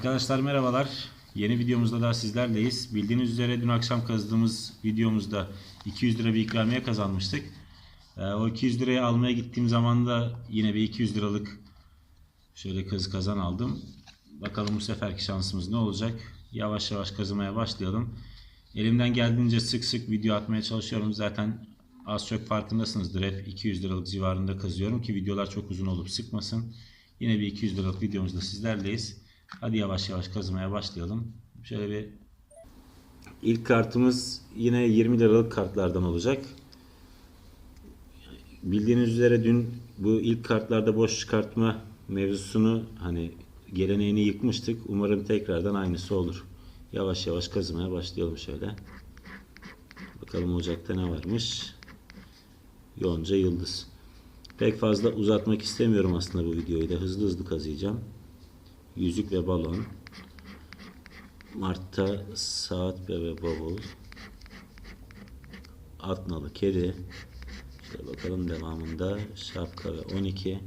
Arkadaşlar merhabalar. Yeni videomuzda da sizlerleyiz. Bildiğiniz üzere dün akşam kazdığımız videomuzda 200 lira bir ikramiye kazanmıştık. Ee, o 200 lirayı almaya gittiğim zaman da yine bir 200 liralık şöyle kazı kazan aldım. Bakalım bu seferki şansımız ne olacak? Yavaş yavaş kazımaya başlayalım. Elimden geldiğince sık sık video atmaya çalışıyorum. Zaten az çok farkındasınızdır. Hep 200 liralık civarında kazıyorum ki videolar çok uzun olup sıkmasın. Yine bir 200 liralık videomuzda sizlerleyiz. Hadi yavaş yavaş kazımaya başlayalım. Şöyle bir ilk kartımız yine 20 liralık kartlardan olacak. Bildiğiniz üzere dün bu ilk kartlarda boş çıkartma mevzusunu hani geleneğini yıkmıştık. Umarım tekrardan aynısı olur. Yavaş yavaş kazımaya başlayalım şöyle. Bakalım ocakta ne varmış. Yonca yıldız. Pek fazla uzatmak istemiyorum aslında bu videoyu da. Hızlı hızlı kazıyacağım. Yüzük ve balon. Mart'ta saat bebe bavul. Atnalı kedi. Şöyle bakalım devamında şapka ve 12.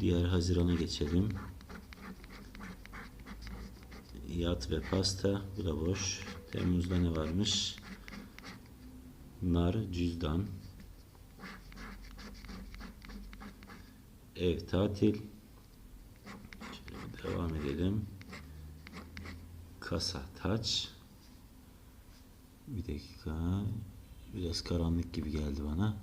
Diğer Haziran'a geçelim. Yat ve pasta. Bu da boş. Temmuz'da ne varmış? Nar, cüzdan. Ev, tatil. Şöyle devam edelim. Kasa, taç. Bir dakika. Biraz karanlık gibi geldi bana.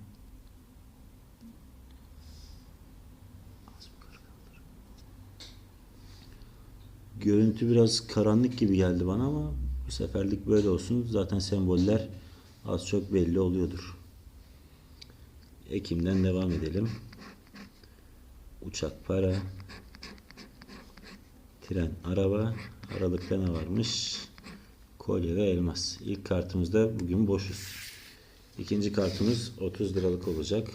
Görüntü biraz karanlık gibi geldi bana ama bu seferlik böyle olsun. Zaten semboller az çok belli oluyordur. Ekim'den devam edelim. Uçak para. Tren araba. Aralıkta ne varmış? Kolye ve elmas. İlk kartımızda bugün boşuz. İkinci kartımız 30 liralık olacak.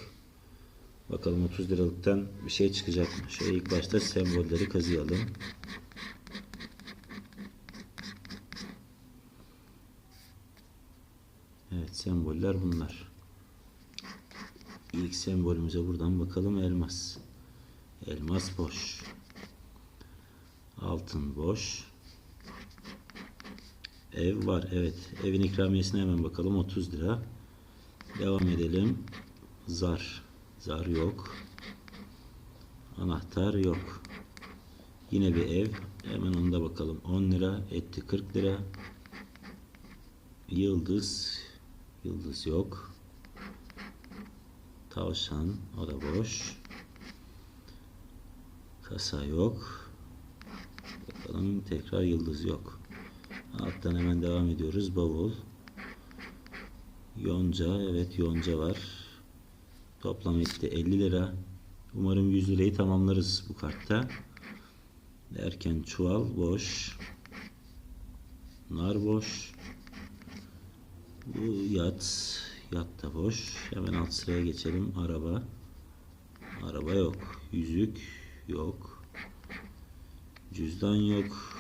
Bakalım 30 liralıktan bir şey çıkacak mı? Şöyle ilk başta sembolleri kazıyalım. Evet semboller bunlar. İlk sembolümüze buradan bakalım elmas. Elmas boş. Altın boş. Ev var. Evet. Evin ikramiyesine hemen bakalım. 30 lira. Devam edelim. Zar. Zar yok. Anahtar yok. Yine bir ev. Hemen onda bakalım. 10 lira. Etti 40 lira. Yıldız. Yıldız yok. Tavşan. O da boş. Kasa yok. Bakalım tekrar yıldız yok. Alttan hemen devam ediyoruz. Bavul. Yonca. Evet yonca var. Toplam etti 50 lira. Umarım 100 lirayı tamamlarız bu kartta. Derken çuval boş. Nar boş. Bu yat. Yat da boş. Hemen alt sıraya geçelim. Araba. Araba yok. Yüzük yok. Cüzdan yok.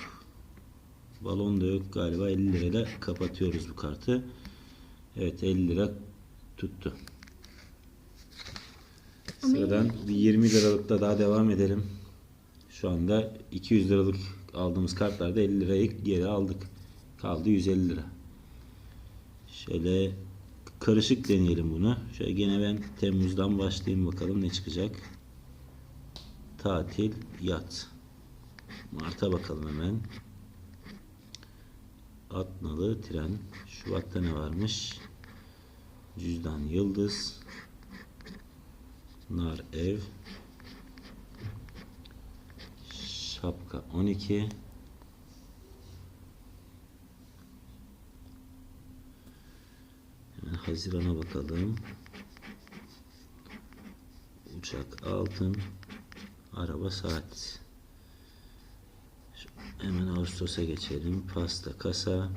Balon da yok galiba 50 lirayla kapatıyoruz bu kartı. Evet 50 lira tuttu. Sıradan bir 20 liralıkla daha devam edelim. Şu anda 200 liralık aldığımız kartlarda 50 lirayı geri aldık. Kaldı 150 lira. Şöyle karışık deneyelim bunu. Şöyle gene ben Temmuz'dan başlayayım bakalım ne çıkacak. Tatil, yat. Mart'a bakalım hemen. Atnalı tren. Şubat'ta ne varmış? Cüzdan yıldız. Nar ev. Şapka 12. Hemen Haziran'a bakalım. Uçak altın. Araba saat. Hemen Ağustos'a geçelim. Pasta kasa.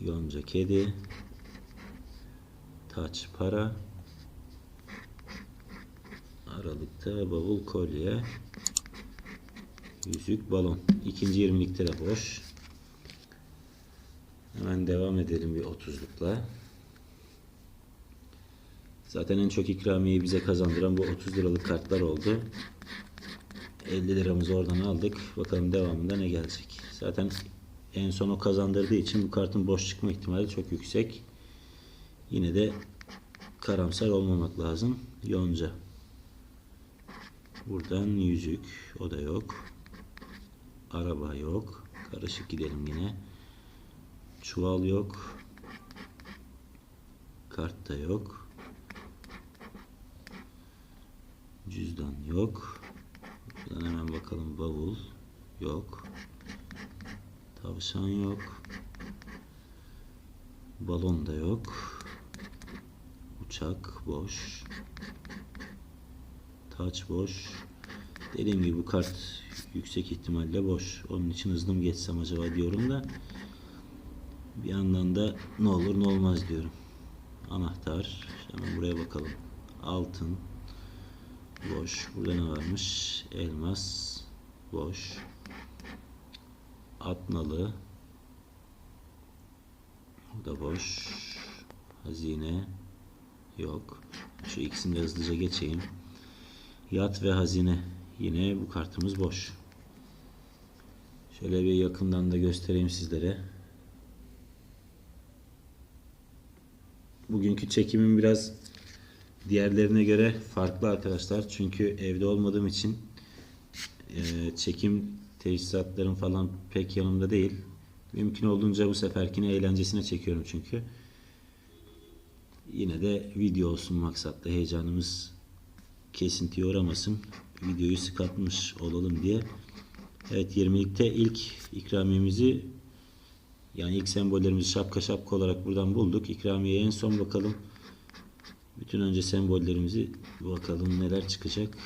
Yonca kedi. Taç para. Aralıkta bavul kolye. Yüzük balon. İkinci 20'likte de boş. Hemen devam edelim bir 30'lukla. Zaten en çok ikramiyeyi bize kazandıran bu 30 liralık kartlar oldu. 50 liramızı oradan aldık. Bakalım devamında ne gelecek. Zaten en son o kazandırdığı için bu kartın boş çıkma ihtimali çok yüksek. Yine de karamsar olmamak lazım. Yonca. Buradan yüzük. O da yok. Araba yok. Karışık gidelim yine. Çuval yok. Kart da yok. Cüzdan yok. Buradan hemen bakalım bavul yok. Tavşan yok. Balon da yok. Uçak boş. Taç boş. Dediğim gibi bu kart yüksek ihtimalle boş. Onun için hızlı mı geçsem acaba diyorum da bir yandan da ne olur ne olmaz diyorum. Anahtar. Hemen buraya bakalım. Altın. Boş. Burada ne varmış? Elmas. Boş. Atnalı. Bu da boş. Hazine. Yok. Şu ikisini de hızlıca geçeyim. Yat ve hazine. Yine bu kartımız boş. Şöyle bir yakından da göstereyim sizlere. Bugünkü çekimim biraz diğerlerine göre farklı arkadaşlar. Çünkü evde olmadığım için e, çekim teçhizatlarım falan pek yanımda değil. Mümkün olduğunca bu seferkini eğlencesine çekiyorum çünkü. Yine de video olsun maksatlı heyecanımız kesintiye uğramasın. Videoyu sıkatmış olalım diye. Evet 20'likte ilk ikramiyemizi yani ilk sembollerimizi şapka şapka olarak buradan bulduk. İkramiye en son bakalım. Bütün önce sembollerimizi bakalım neler çıkacak.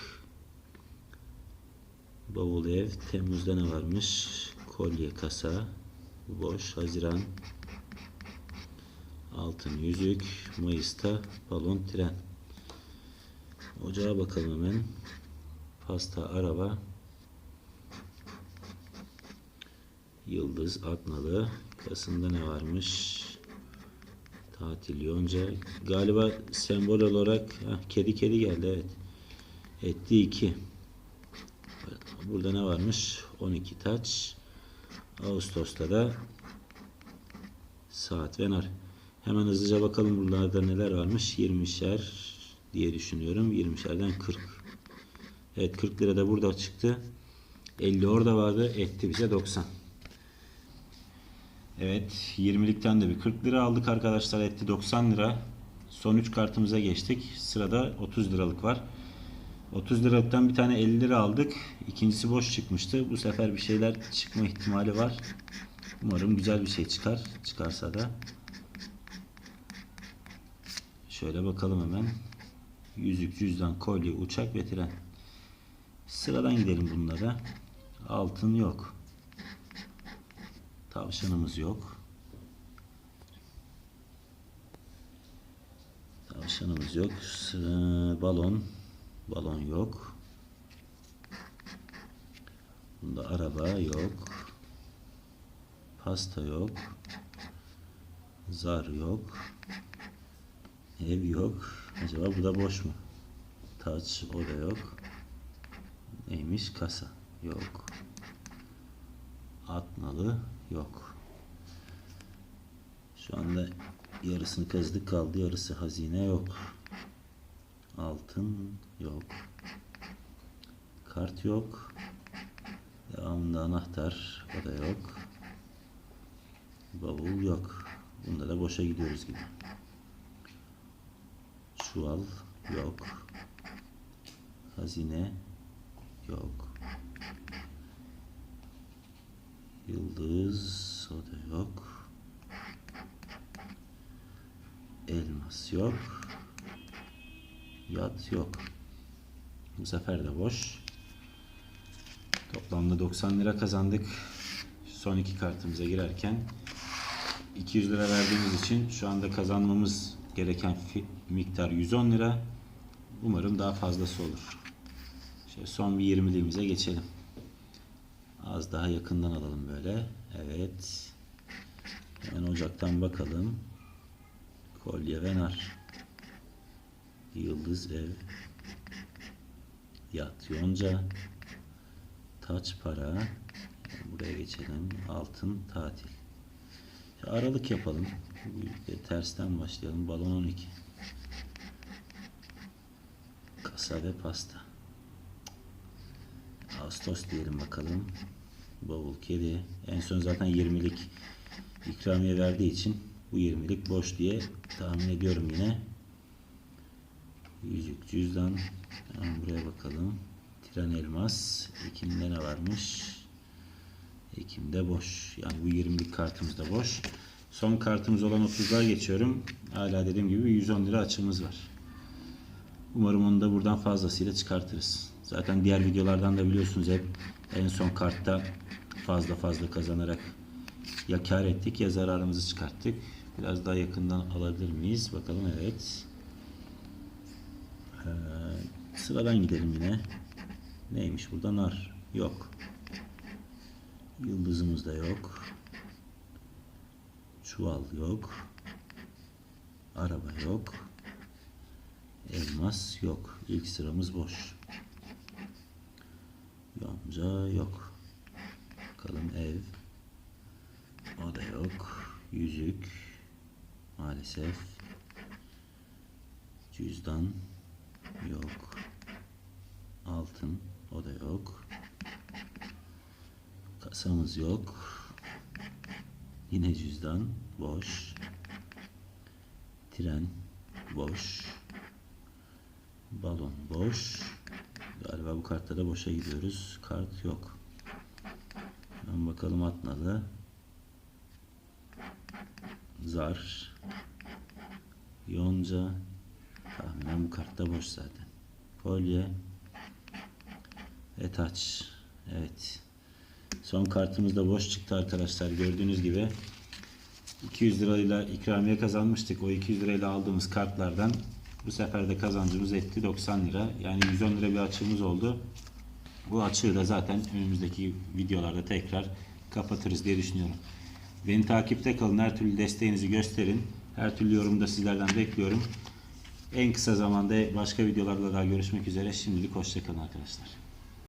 Bavul ev. Temmuz'da ne varmış? Kolye kasa. Boş. Haziran. Altın yüzük. Mayıs'ta balon tren. Ocağa bakalım hemen. Pasta araba. Yıldız Atnalı. Kasım'da ne varmış? Tatil Yonca. Galiba sembol olarak heh, kedi kedi geldi evet. Etti 2. Burada ne varmış? 12 taç. Ağustos'ta da saat ve nar. Hemen hızlıca bakalım buralarda neler varmış. 20'şer diye düşünüyorum. 20'şerden 40. Evet 40 lira da burada çıktı. 50 orada vardı. Etti bize 90. Evet 20'likten de bir 40 lira aldık arkadaşlar. Etti 90 lira. Son 3 kartımıza geçtik. Sırada 30 liralık var. 30 liralıktan bir tane 50 lira aldık. İkincisi boş çıkmıştı. Bu sefer bir şeyler çıkma ihtimali var. Umarım güzel bir şey çıkar. Çıkarsa da. Şöyle bakalım hemen. Yüzük, cüzdan, kolye, uçak ve tren. Sıradan gidelim bunlara. Altın yok. Tavşanımız yok. Tavşanımız yok. Balon. Balon yok. Bunda araba yok. Pasta yok. Zar yok. Ev yok. Acaba bu da boş mu? Taç o da yok. Neymiş? Kasa yok. Atnalı yok. Şu anda yarısını kazdık kaldı. Yarısı hazine yok. Altın yok. Kart yok. Devamında anahtar o da yok. Bavul yok. Bunda da boşa gidiyoruz gibi. Çuval yok. Hazine yok. Yıldız o da yok. Elmas yok. Yat yok. Bu sefer de boş. Toplamda 90 lira kazandık. Son iki kartımıza girerken 200 lira verdiğimiz için şu anda kazanmamız gereken miktar 110 lira. Umarım daha fazlası olur. Şöyle son bir 20'liğimize geçelim. Az daha yakından alalım böyle. Evet. Hemen ocaktan bakalım. Kolye ve nar. Yıldız ev. Yat yonca. Taç para. Buraya geçelim. Altın tatil. Aralık yapalım. Tersten başlayalım. Balon 12. Kasa ve pasta. Ağustos diyelim bakalım. Bavul kedi. En son zaten 20'lik ikramiye verdiği için bu 20'lik boş diye tahmin ediyorum yine. Yüzük cüzdan. Hemen buraya bakalım. Tren elmas. Ekim'de ne varmış? Ekim'de boş. Yani bu 20'lik kartımız da boş. Son kartımız olan 30'lar geçiyorum. Hala dediğim gibi 110 lira açığımız var. Umarım onu da buradan fazlasıyla çıkartırız. Zaten diğer videolardan da biliyorsunuz hep en son kartta fazla fazla kazanarak ya kar ettik ya zararımızı çıkarttık. Biraz daha yakından alabilir miyiz? Bakalım evet. Ee, sıradan gidelim yine. Neymiş burada? Nar. Yok. Yıldızımız da yok. Çuval yok. Araba yok. Elmas yok. İlk sıramız boş. Yonca yok. Bakalım ev. O da yok. Yüzük. Maalesef. Cüzdan. Yok. Altın. O da yok. Kasamız yok. Yine cüzdan. Boş. Tren. Boş. Balon boş. Galiba bu kartta da boşa gidiyoruz. Kart yok. Hemen bakalım atnalı. Zar. Yonca. Tahminen bu kartta boş zaten. Kolye. Ve taç. Evet. Son kartımız da boş çıktı arkadaşlar. Gördüğünüz gibi 200 lirayla ikramiye kazanmıştık. O 200 lirayla aldığımız kartlardan bu sefer de kazancımız etti 90 lira. Yani 110 lira bir açığımız oldu. Bu açığı da zaten önümüzdeki videolarda tekrar kapatırız diye düşünüyorum. Beni takipte kalın. Her türlü desteğinizi gösterin. Her türlü yorumu da sizlerden bekliyorum. En kısa zamanda başka videolarla daha görüşmek üzere. Şimdilik hoşçakalın arkadaşlar.